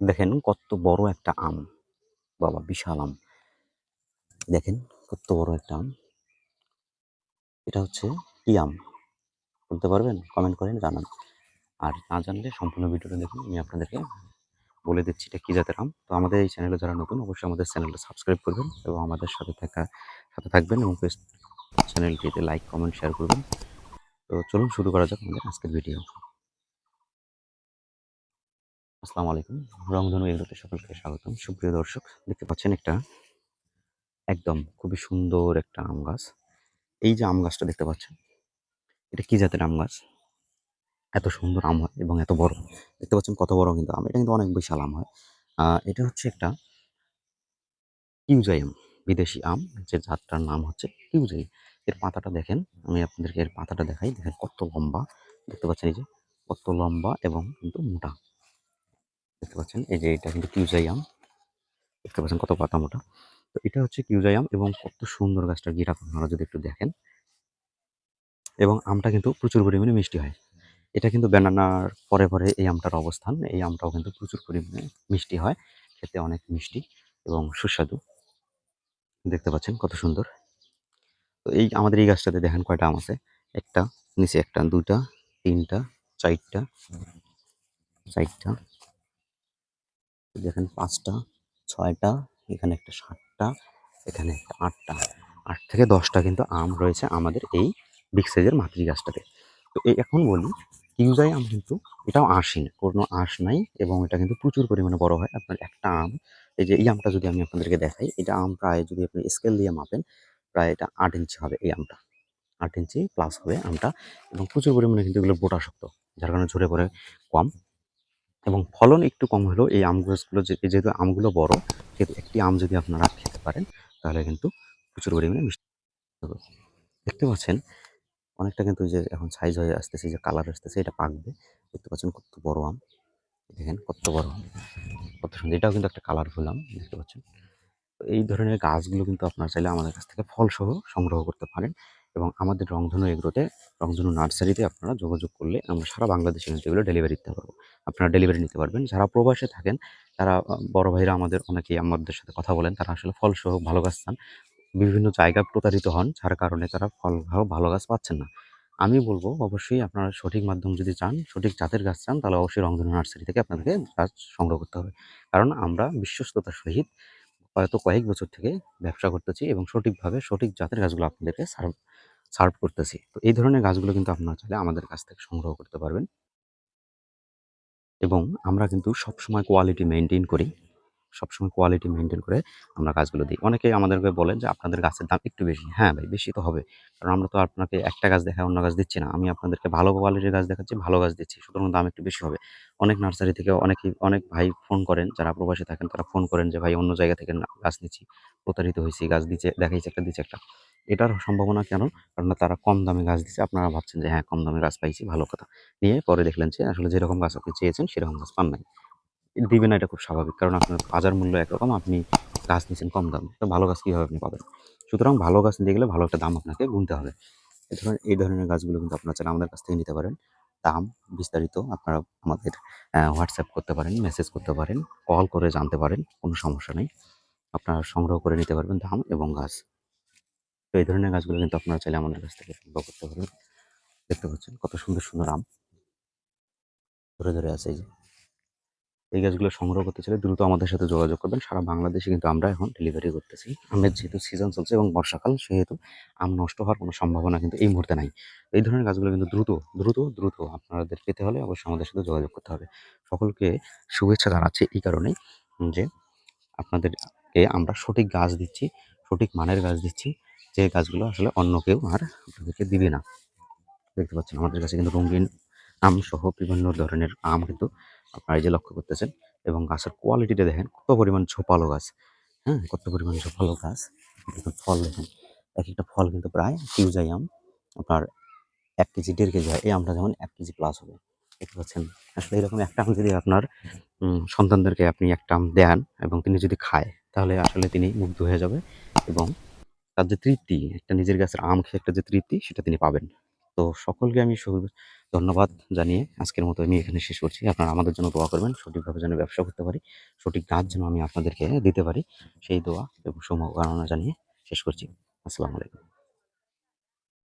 দেখেন কত বড় একটা আম। বাবা, বিশাল আম। দেখেন কত বড় একটা আম। এটা হচ্ছে কি আম? বলতে পারবেন? কমেন্ট করেন, জানান। আর না জানলে সম্পূর্ণ ভিডিওটা দেখুন, আমি আপনাদেরকে বলে দিচ্ছি এটা কী জাতের আম। তো আমাদের এই চ্যানেলে যারা নতুন, অবশ্যই আমাদের চ্যানেলটা সাবস্ক্রাইব করবেন এবং আমাদের সাথে থাকা, সাথে থাকবেন এবং চ্যানেলটিতে লাইক, কমেন্ট, শেয়ার করবেন। তো চলুন শুরু করা যাক আমাদের আজকের ভিডিও। আসসালামু আলাইকুম। রংধনু এগুলোতে সকলকে স্বাগতম। সুপ্রিয় দর্শক, দেখতে পাচ্ছেন একটা একদম খুবই সুন্দর একটা আম গাছ। এই যে আম গাছটা দেখতে পাচ্ছেন, এটা কি জাতের আম গাছ? এত সুন্দর আম হয় এবং এত বড়। দেখতে পাচ্ছেন কত বড় কিন্তু আম। এটা কিন্তু অনেক বিশাল আম হয়। এটা হচ্ছে একটা কিউজাই আম বিদেশি আম। যে জাতটার নাম হচ্ছে কিউজাই এর পাতাটা দেখেন, আমি আপনাদেরকে এর পাতাটা দেখাই। দেখেন কত লম্বা। দেখতে পাচ্ছেন এই যে কত লম্বা এবং কিন্তু মোটা। দেখতে পাচ্ছেন? এই যে এটা কিন্তু কিউজাই আম দেখতে পাচ্ছেন কত পাতা মোটা। তো এটা হচ্ছে কিউজাই আম এবং কত সুন্দর গাছটা গিরা আপনারা যদি একটু দেখেন। এবং আমটা কিন্তু প্রচুর পরিমাণে মিষ্টি হয়। এটা কিন্তু ব্যানানার পরে পরে এই আমটার অবস্থান। এই আমটাও কিন্তু প্রচুর পরিমাণে মিষ্টি হয়। খেতে অনেক মিষ্টি এবং সুস্বাদু। দেখতে পাচ্ছেন কত সুন্দর। তো এই আমাদের এই গাছটাতে দেখেন কয়টা আম আছে? একটা, নিচে একটা দুটা তিনটা, চারটা চারটা দেখেন পাঁচটা, ছয়টা, এখানে একটা সাতটা, এখানে একটা আটটা। আট থেকে দশটা কিন্তু আম রয়েছে আমাদের এই বিগ সাইজের মাতৃ গাছটাতে তো এই এখন বলি, কিউজাই আম কিন্তু এটাও আঁশই না কোনো আঁশ নাই এবং এটা কিন্তু প্রচুর পরিমাণে বড় হয়। আপনার একটা আম, এই যে এই আমটা যদি আমি আপনাদেরকে দেখাই, এটা আম প্রায় যদি আপনি স্কেল দিয়ে মাপেন, প্রায় এটা আট ইঞ্চি হবে এই আমটা। আট ইঞ্চি প্লাস হবে আমটা এবং প্রচুর পরিমাণে কিন্তু এগুলো বোটা শক্ত যার কারণে ঝরে পড়ে কম। এবং ফলন একটু কম হলেও এই আম গাছগুলো যেহেতু আমগুলো বড়, সেহেতু একটি আম যদি আপনারা খেতে পারেন, তাহলে কিন্তু প্রচুর পরিমাণে মিষ্টি দেখতে পাচ্ছেন, অনেকটা কিন্তু যে এখন সাইজ হয়ে আসতেছে যে কালার আসতেছে, এটা পাকবে। দেখতে পাচ্ছেন কত বড় আম। দেখেন কত বড় আম। কত সুন্দর, এটাও কিন্তু একটা কালারফুল আম, দেখতে পাচ্ছেন। এই ধরনের গাছগুলো কিন্তু আপনারা চাইলে আমাদের কাছ থেকে ফলসহ সংগ্রহ করতে পারেন এবং আমাদের রংধনু এগ্রোতে রংধনু নার্সারিতে আপনারা যোগাযোগ করলে আমরা সারা বাংলাদেশে কিন্তু এগুলো ডেলিভারি দিতে পারব। আপনারা ডেলিভারি নিতে পারবেন। যারা প্রবাসে থাকেন, তারা বড় ভাইরা আমাদের অনেকেই আমাদের সাথে কথা বলেন। তারা আসলে ফলসহ ভালো গাছ চান। বিভিন্ন জায়গায় প্রতারিত হন, যার কারণে তারা ফল ভালো গাছ পাচ্ছেন না। আমি বলব, অবশ্যই আপনারা সঠিক মাধ্যম যদি চান, সঠিক জাতের গাছ চান, তাহলে অবশ্যই রংধনু নার্সারি থেকে আপনাদেরকে গাছ সংগ্রহ করতে হবে। কারণ আমরা বিশ্বস্ততার সহিত হয়তো কয়েক বছর থেকে ব্যবসা করতেছি এবং সঠিকভাবে সঠিক জাতের গাছগুলো আপনাদেরকে সার্ভ সার্ভ করতেছি। তো এই ধরনের গাছগুলো কিন্তু আপনারা চাইলে আমাদের কাছ থেকে সংগ্রহ করতে পারবেন। এবং আমরা কিন্তু সবসময় কোয়ালিটি মেনটেন করি। সবসময় কোয়ালিটি মেনটেন করে আমরা গাছগুলো দিই। অনেকেই আমাদেরকে বলেন যে, আপনাদের গাছের দাম একটু বেশি। হ্যাঁ ভাই, বেশি তো হবে। কারণ আমরা তো আপনাকে একটা গাছ দেখায় অন্য গাছ দিচ্ছি না। আমি আপনাদেরকে ভালো কোয়ালিটির গাছ দেখাচ্ছি, ভালো গাছ দিচ্ছি, সুতরাং দাম একটু বেশি হবে। অনেক নার্সারি থেকে অনেকেই অনেক ভাই ফোন করেন, যারা প্রবাসী থাকেন, তারা ফোন করেন যে, ভাই, অন্য জায়গা থেকে গাছ নিচ্ছি। প্রতারিত হয়েছি, গাছ দিচ্ছে দেখাইছে একটা দিচ্ছে একটা। এটার সম্ভাবনা কেন? কারণ তারা কম দামে গাছ দিচ্ছে আপনারা ভাবছেন যে হ্যাঁ কম দামে গাছ পাইছি, ভালো কথা। নিয়ে পরে দেখলেন যে, আসলে যেরকম গাছ আপনি চেয়েছেন, সেরকম গাছ পান নাই। দিবে না, এটা খুব স্বাভাবিক। কারণ আপনার বাজার মূল্য একরকম, আপনি গাছ নিচ্ছেন কম দাম। তো ভালো গাছ কীভাবে আপনি পাবেন? সুতরাং ভালো গাছ নিতে গেলে ভালো একটা দাম আপনাকে গুনতে হবে। ধরনের এই ধরনের গাছগুলো কিন্তু আপনারা চাইলে আমাদের কাছ থেকে নিতে পারেন। দাম বিস্তারিত আপনারা আমাদের হোয়াটসঅ্যাপ করতে পারেন, মেসেজ করতে পারেন, কল করে জানতে পারেন, কোনো সমস্যা নেই। আপনারা সংগ্রহ করে নিতে পারবেন দাম এবং গাছ। তো এই ধরনের গাছগুলো কিন্তু আপনারা চাইলে আমাদের কাছ থেকে সংগ্রহ করতে পারবেন। দেখতে পাচ্ছেন কত সুন্দর সুন্দর আম। ধরে ধরে আছে এই যে। এই গাছগুলো সংগ্রহ করতে চাইলে দ্রুত আমাদের সাথে যোগাযোগ করবেন। সারা বাংলাদেশে কিন্তু আমরা এখন ডেলিভারি করতেছি। আমের যেহেতু সিজন চলছে এবং বর্ষাকাল, সেহেতু আম নষ্ট হওয়ার কোনো সম্ভাবনা কিন্তু এই মুহূর্তে নাই। এই ধরনের গাছগুলো কিন্তু দ্রুত দ্রুত দ্রুত আপনাদের পেতে হলে অবশ্যই আমাদের সাথে যোগাযোগ করতে হবে। সকলকে শুভেচ্ছা জানাচ্ছি এই কারণেই যে আপনাদেরকে আমরা সঠিক গাছ দিচ্ছি, সঠিক মানের গাছ দিচ্ছি। যে গাছগুলো আসলে অন্য কেউ আর আপনাদেরকে দিবে না। দেখতে পাচ্ছেন, আমাদের কাছে কিন্তু রঙিন আম সহ বিভিন্ন ধরনের আম কিন্তু আপনারা এই যে লক্ষ্য করতেছেন এবং গাছের কোয়ালিটিটা দেখেন, কত পরিমাণ ঝোপালো গাছ। হ্যাঁ কত পরিমাণ ঝোপালো গাছ। ফল দেখেন এক একটা ফল কিন্তু প্রায় কিউজাই আম আপনার এক কেজি, দেড় কেজি হয়। এই আমটা যেমন এক কেজি প্লাস হবে। দেখতে পাচ্ছেন? আসলে এরকম একটা আম যদি আপনার সন্তানদেরকে আপনি একটা আম দেন এবং তিনি যদি খায়, তাহলে আসলে তিনি মুগ্ধ হয়ে যাবে এবং তার যে তৃপ্তি, একটা নিজের গাছের আম খেয়ে একটা যে তৃপ্তি, সেটা তিনি পাবেন। তো সকলকে আমি ধন্যবাদ জানিয়ে আজকের মতো আমি এখানে শেষ করছি। আপনারা আমাদের জন্য দোয়া করবেন, সঠিকভাবে যেন ব্যবসা করতে পারি, সঠিক কাজ যেন আমি আপনাদেরকে দিতে পারি, সেই দোয়া এবং শুভকামনা জানিয়ে শেষ করছি। আসসালামু আলাইকুম।